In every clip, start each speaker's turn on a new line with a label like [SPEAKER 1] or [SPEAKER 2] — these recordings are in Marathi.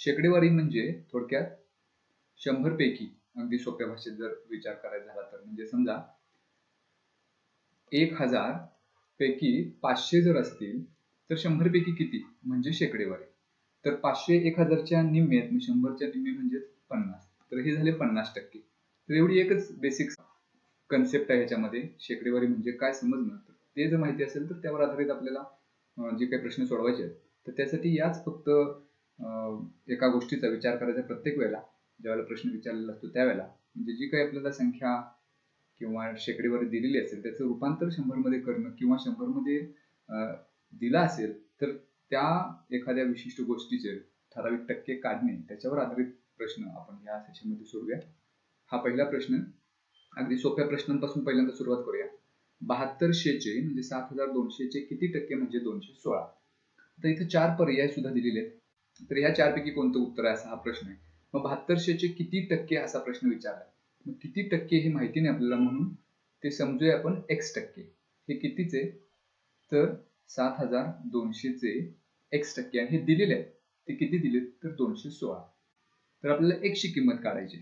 [SPEAKER 1] शेकडेवारी म्हणजे थोडक्यात शंभर पैकी अगदी सोप्या भाषेत जर विचार करायचा झाला तर. म्हणजे समजा एक हजार पैकी पाचशे जर असतील तर शंभर पैकी किती? म्हणजे शेकडेवारी. तर पाचशे एक हजारच्या निम्मेत शंभरच्या निम्मे म्हणजे पन्नास. तर हे झाले पन्नास टक्के. तर एवढी एकच बेसिक कन्सेप्ट आहे ह्याच्यामध्ये. शेकडेवारी म्हणजे काय समजणं तर ते जर माहिती असेल तर त्यावर आधारित आपल्याला जे काही प्रश्न सोडवायचे आहेत तर त्यासाठी याच फक्त एका गोष्टीचा विचार करायचा प्रत्येक वेळेला ज्यावेळेला प्रश्न विचारलेला असतो त्यावेळेला. म्हणजे जी काही आपल्याला संख्या किंवा शेकडीवर दिलेली असेल त्याचं रूपांतर शंभरमध्ये करणं किंवा शंभरमध्ये दिला असेल तर त्या एखाद्या विशिष्ट गोष्टीचे ठराविक टक्के काढणे त्याच्यावर आधारित प्रश्न आपण या सेशनमध्ये सोडूया. हा पहिला प्रश्न. अगदी सोप्या प्रश्नांपासून पहिल्यांदा सुरुवात करूया. बहात्तर शेचे म्हणजे सात हजार दोनशेचे किती टक्के म्हणजे दोनशे सोळा? तर इथे चार पर्याय सुद्धा दिलेले आहेत. तर ह्या चारपैकी कोणतं उत्तर आहे असा हा प्रश्न आहे. मग बहात्तरशेचे किती टक्के असा प्रश्न विचारला. मग किती टक्के हे माहिती नाही आपल्याला म्हणून ते समजूया आपण एक्स टक्के. हे कितीचे? तर सात हजार दोनशेचे एक्स टक्के आणि हे दिलेले आहे ते किती दिले तर दोनशे सोळा. तर आपल्याला एकशे किंमत काढायची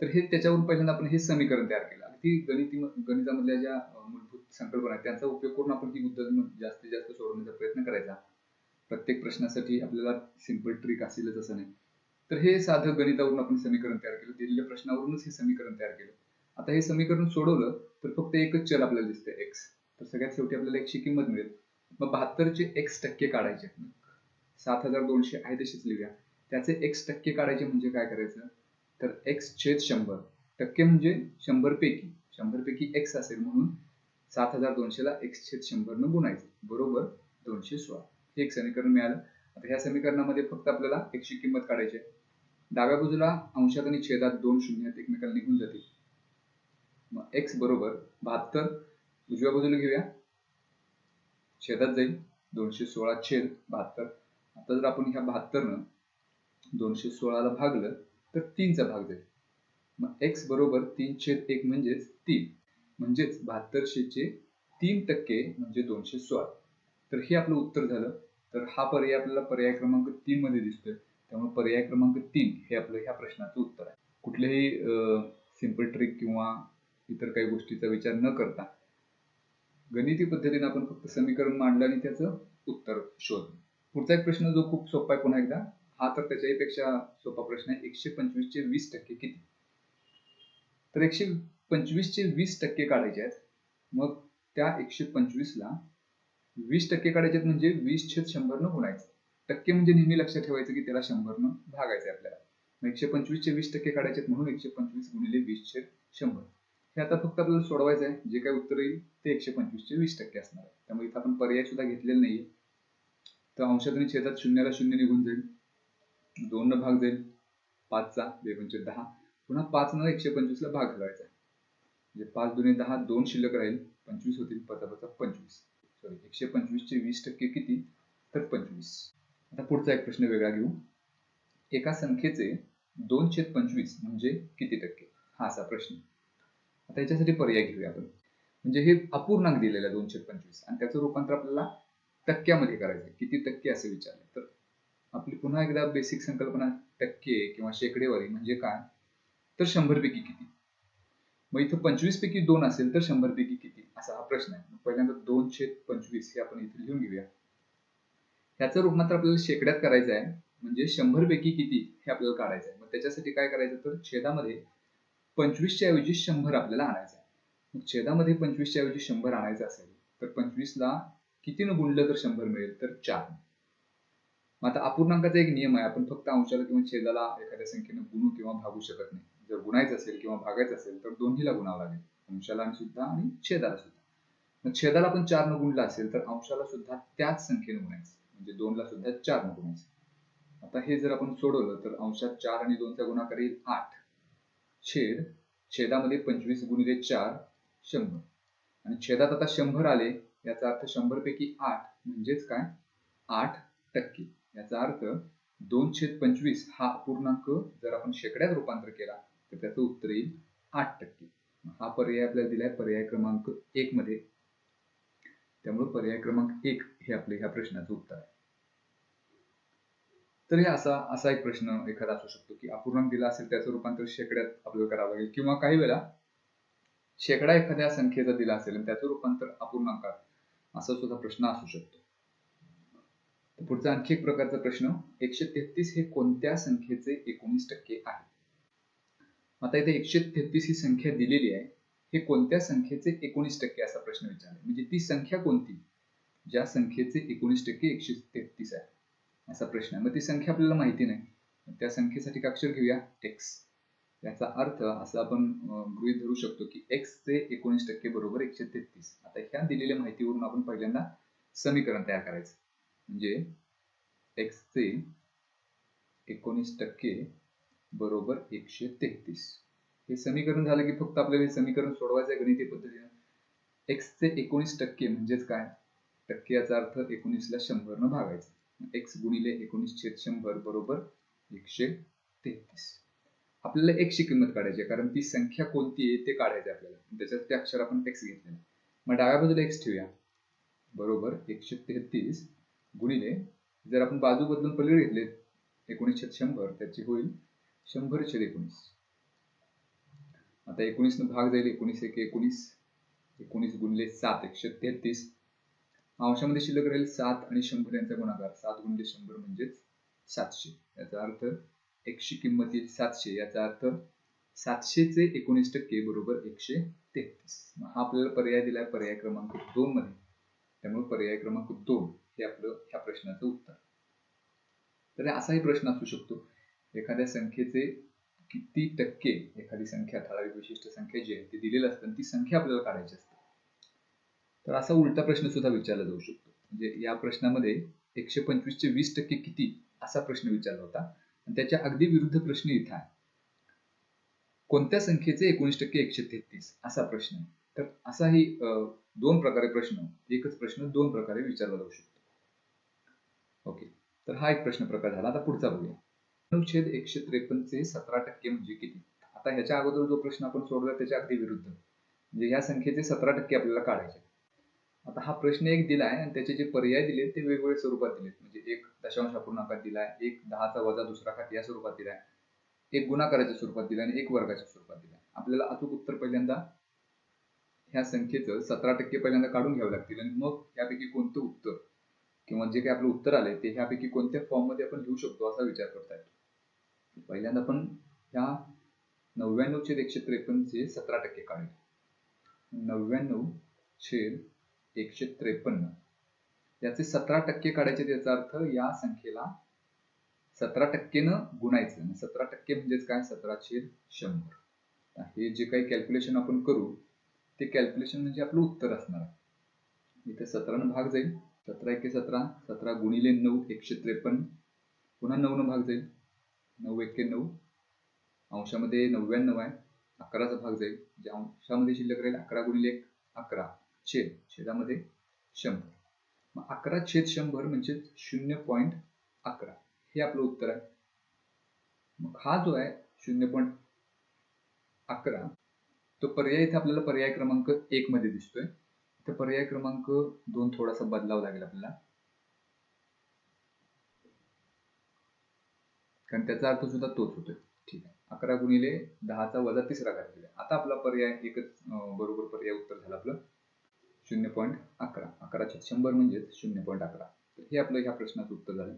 [SPEAKER 1] तर हे त्याच्यावरून पहिल्यांदा आपण हे समीकरण तयार केलं. अगदी गणिती गणितामधल्या ज्या मूलभूत संकल्पना आहेत त्यांचा उपयोग करून आपण ही मुद्दा जास्तीत जास्त सोडवण्याचा प्रयत्न करायचा. प्रत्येक प्रश्नासाठी आपल्याला सिंपल ट्रिक असेलच असं नाही. तर हे साधं गणितावरून आपण समीकरण तयार केलं. दिलेल्या प्रश्नावरूनच हे समीकरण तयार केलं. आता हे समीकरण सोडवलं तर फक्त एकच चल आपल्याला दिसतंय एक्स तर सगळ्यात शेवटी आपल्याला एकशे किंमत मिळेल. मग बहात्तरचे एक्स टक्के काढायचे सात हजार दोनशे आहे तशीच लिहूया. त्याचे एक्स टक्के काढायचे म्हणजे काय करायचं? तर एक्स छेद शंभर. टक्के म्हणजे शंभर पैकी. शंभर पैकी एक्स असेल म्हणून सात हजार दोनशेला एक्स छेद शंभरनं गुणायचं. बरोबर? दोनशे सोळा. हे एक समीकरण मिळालं. आता ह्या समीकरणामध्ये फक्त आपल्याला एकशे किंमत काढायची आहे. डाव्या बाजूला अंशात आणि छेदात दोन शून्य एकमेकाला निघून जातील. मग एक्स बरोबर बहात्तर उजव्या बाजूला घेऊया. छेदात जाईल दोनशे सोळा छेद बहात्तर. आता जर आपण ह्या बहात्तरनं दोनशे सोळाला भागलं तर तीनचा भाग जाईल. मग एक्स बरोबर तीन छेद एक म्हणजेच तीन. म्हणजेच बहात्तरशेचे तीन टक्के म्हणजे दोनशे सोळा. तर हे आपलं उत्तर झालं. तर हा पर्याय आपल्याला पर्याय क्रमांक तीन मध्ये दिसतोय. त्यामुळे पर्याय क्रमांक तीन हे आपलं ह्या प्रश्नाचं उत्तर आहे. कुठल्याही सिंपल ट्रिक किंवा इतर काही गोष्टीचा विचार न करता गणिती पद्धतीने आपण फक्त समीकरण मांडलं आणि त्याचं उत्तर शोधलं. पुढचा एक प्रश्न जो खूप सोपा आहे पुन्हा एकदा हा तर त्याच्याही पेक्षा सोपा प्रश्न आहे एकशे पंचवीस चे वीस टक्के किती? तर एकशे पंचवीस चे वीस टक्के काढायचे आहेत. मग त्या एकशे पंचवीस ला वीस टक्के काढायचे म्हणजे वीस छेद शंभर न गुणायचं. टक्के म्हणजे नेहमी लक्षात ठेवायचं की त्याला शंभरनं भागायचं आहे आपल्याला. मग एकशे पंचवीसचे वीस टक्के काढायचे म्हणून एकशे पंचवीस गुणिले वीसशे शंभर. हे आता फक्त आपल्याला सोडवायचं आहे. जे काही उत्तर येईल ते एकशे पंचवीसचे वीस टक्के असणार आहे. त्यामुळे इथं आपण पर्याय सुद्धा घेतलेला नाहीये. तर अंशात छेदात शून्याला शून्य निघून जाईल. दोन न भाग जाईल. पाचचा बेपंचे दहा. पुन्हा पाच न एकशे पंचवीसला भाग घालायचा म्हणजे पाच दोन्ही दहा दोन शिल्लक राहील. पंचवीस होतील पचा पचा पंचवीस. सॉरी एकशे पंचवीसचे वीस टक्के किती? तर पंचवीस. आता पुढचा एक प्रश्न वेगळा घेऊ. एका संख्येचे दोन छेद पंचवीस म्हणजे किती टक्के? हा असा प्रश्न. आता याच्यासाठी पर्याय घेऊया आपण. म्हणजे हे अपूर्णांक दिलेला दोन छेद पंचवीस. आणि त्याचं रूपांतर आपल्याला टक्क्यामध्ये करायचं किती टक्के असे विचारले. तर आपली पुन्हा एकदा बेसिक संकल्पना टक्के किंवा शेकडेवारी म्हणजे काय? तर शंभर पैकी किती? मग इथं पंचवीस पैकी दोन असेल तर शंभर पैकी किती? असा हा प्रश्न आहे. पहिल्यांदा दोनशे पंचवीस हे आपण इथे लिहून घेऊया. ह्याचं रूपांतर आपल्याला शेकड्यात करायचं आहे. म्हणजे शंभर पैकी किती हे आपल्याला काढायचं आहे. मग त्याच्यासाठी काय करायचं तर छेदामध्ये पंचवीसच्या ऐवजी शंभर आपल्याला आणायचं आहे. मग छेदामध्ये पंचवीसच्या ऐवजी शंभर आणायचं असेल तर पंचवीसला कितीनं गुणलं तर शंभर मिळेल? तर चार. मग आता अपूर्णांकाचा एक नियम आहे. आपण फक्त अंशाला किंवा छेदाला एखाद्या संख्येनं गुणू किंवा भागू शकत नाही. जर गुणायचं असेल किंवा भागायचं असेल तर दोन्हीला गुणावं लागेल. अंशाला सुद्धा आणि छेदाला सुद्धा मग छेदाला पण चार न गुणला असेल तर अंशाला सुद्धा त्याच संख्येने गुणायचं. म्हणजे दोनला सुद्धा चार न गुणायचं आता हे जर आपण सोडवलं तर अंशात चार आणि दोनचा गुणाकार येईल आठ. छेद छेदामध्ये पंचवीस गुणिले चार शंभर. आणि छेदात आता शंभर आले याचा अर्थ शंभर पैकी आठ म्हणजेच काय? आठ टक्के. याचा अर्थ दोन छेद पंचवीस हा अपूर्णांक जर आपण शेकड्यात रूपांतर केला तर त्याचं उत्तर येईल आठ टक्के. हा पर्याय आपल्याला दिलाय पर्याय क्रमांक एक मध्ये. त्यामुळे पर्याय क्रमांक एक हे आपले ह्या प्रश्नाचं उत्तर आहे. तर हे असा असा एक प्रश्न एखादा असू शकतो की अपूर्णांक दिला असेल त्याचं रूपांतर शेकड्यात आपल्याला करावं लागेल. किंवा काही वेळा शेकडा एखाद्या संख्येचा दिला असेल आणि त्याचं रूपांतर अपूर्णांकात असा सुद्धा प्रश्न असू शकतो. तर पुढचा आणखी एक प्रकारचा प्रश्न एकशे तेहतीस हे कोणत्या संख्येचे एकोणीस टक्के आहे? आता इथे एकशे तेहतीस ही संख्या दिलेली आहे. हे कोणत्या संख्येचे एकोणीस टक्के असा प्रश्न विचारला म्हणजे ती संख्या कोणती? ज्या संख्येचे एकोणीस टक्के एकशे तेहतीस आहे. असा प्रश्न आहे. मग ती संख्या आपल्याला माहिती नाही. त्या संख्येसाठी अक्षर घेऊया एक्स याचा अर्थ असा आपण गृहीत धरू शकतो की एक्स चे एकोणीस टक्के बरोबर एकशे तेहतीस. आता ह्या दिलेल्या माहितीवरून आपण पहिल्यांदा समीकरण तयार करायचं. म्हणजे एक्स चे एकोणीस टक्के बरोबर एकशे तेहतीस. हे समीकरण झालं की फक्त आपल्याला हे समीकरण सोडवायचं आहे गणितीय पद्धतीनं. एक्सचे एकोणीस टक्के म्हणजेच काय? टक्के याचा अर्थ एकोणीसला शंभरनं भागायचा. भागायचं एक्स गुणिले एकोणीस छेद शंभर बरोबर एकशे तेहतीस. आपल्याला एकशे किंमत काढायची कारण ती संख्या कोणती आहे ते काढायचे आपल्याला. त्याच्यात ते अक्षर आपण एक्स घेतलेलं मग डाव्या बाजूला एक्स ठेवूया. बरोबर एकशे तेहतीस गुणिले जर आपण बाजू बदलून पलीकडे घेतले एकोणीसशे शंभर त्याची होईल शंभर छेद एकोणीस. आता एकोणीस न भाग जाईल एकोणीस एक एकोणीस. एकोणीस गुणले सात एकशे तेहतीस. अंशामध्ये शिल्लक राहील सात आणि शंभर यांचा गुणाकार. सात गुणले शंभर म्हणजेच सातशे. याचा अर्थ एकशे किंमत येईल सातशे. याचा अर्थ सातशेचे एकोणीस टक्के बरोबर एकशे तेहतीस. हा आपल्याला पर्याय दिला पर्याय क्रमांक दोन मध्ये. त्यामुळे पर्याय क्रमांक दोन हे आपलं ह्या प्रश्नाचं उत्तर. तर असाही प्रश्न असू शकतो. एखाद्या संख्येचे किती टक्के एखादी संख्या ठराविक विशिष्ट संख्या जी आहे ती दिलेली असते ती संख्या आपल्याला काढायची असते. तर असा उलटा प्रश्न सुद्धा विचारला जाऊ शकतो. म्हणजे या प्रश्नामध्ये एकशे पंचवीस चे वीस टक्के किती असा प्रश्न विचारला होता. आणि त्याच्या अगदी विरुद्ध प्रश्न इथं आहे. कोणत्या संख्येचे एकोणीस टक्के एकशे तेहतीस असा प्रश्न आहे. तर असाही दोन प्रकारे प्रश्न एकच प्रश्न दोन प्रकारे विचारला जाऊ शकतो. ओके. तर हा एक प्रश्न प्रकार झाला. आता पुढचा बघूया. अनुच्छेद एकशे त्रेपन्न चे सतरा टक्के म्हणजे किती? आता ह्याच्या अगोदर जो प्रश्न आपण सोडला त्याच्या अगदी विरुद्ध. म्हणजे या संख्येचे सतरा टक्के आपल्याला काढायचे आता हा प्रश्न एक दिला आहे आणि त्याचे जे पर्याय दिले ते वेगवेगळ्या स्वरूपात दिलेत. म्हणजे एक दशांश अपूर्णांकात दिलाय एक दहाचा वजा दुसरा खात या स्वरूपात दिलाय एक गुणाकाराच्या स्वरूपात दिलाय आणि एक वर्गाच्या स्वरूपात दिलाय. आपल्याला अचूक उत्तर पहिल्यांदा ह्या संख्येचं सतरा टक्के पहिल्यांदा काढून घ्यावं लागतील आणि मग यापैकी कोणतं उत्तर किंवा जे काही आपलं उत्तर आले ते ह्यापैकी कोणत्या फॉर्ममध्ये आपण लिहू शकतो असा विचार करता येतो पहिल्यांदा आपण ह्या नव्याण्णव छेद एकशे त्रेपन्नचे सतरा टक्के काढूया नव्याण्णव छेद एकशे त्रेपन्न. याचे सतरा टक्के काढायचे त्याचा अर्थ या संख्येला सतरा टक्केनं गुणायचं. सतरा टक्के म्हणजेच काय? सतरा छेद शंभर. हे जे काही कॅल्क्युलेशन आपण करू ते कॅल्क्युलेशन म्हणजे आपलं उत्तर असणार. आहे इथे सतरानं भाग जाईल. सतरा एके सतरा सतरा गुणिले नऊ एकशे त्रेपन्न. पुन्हा नऊनं भाग जाईल. नऊ एके नऊ अंशामध्ये नव्याण्णव आहे. अकराचा भाग जाईल. जे अंशामध्ये शिल्लक राहील अकरा गुणिले एक अकरा. छेद. छेदामध्ये शंभर. मग अकरा छेद शंभर म्हणजे शून्य पॉईंट अकरा. हे आपलं उत्तर आहे. मग हा जो आहे शून्य पॉईंट अकरा तो पर्याय इथे आपल्याला पर्याय क्रमांक एक मध्ये दिसतोय. इथे पर्याय क्रमांक दोन थोडासा बदलावा लागेल आपल्याला. कारण त्याचा अर्थ सुद्धा तोच होतोय. ठीक आहे. अकरा गुणिले दहाचा वजा तिसरा घातलेला आता आपला पर्याय एकच बरोबर पर्याय उत्तर झाला आपलं. शून्य पॉईंट अकरा. अकराच्या शंभर म्हणजेच शून्य पॉईंट अकरा. तर हे आपलं ह्या प्रश्नाचं उत्तर झालं.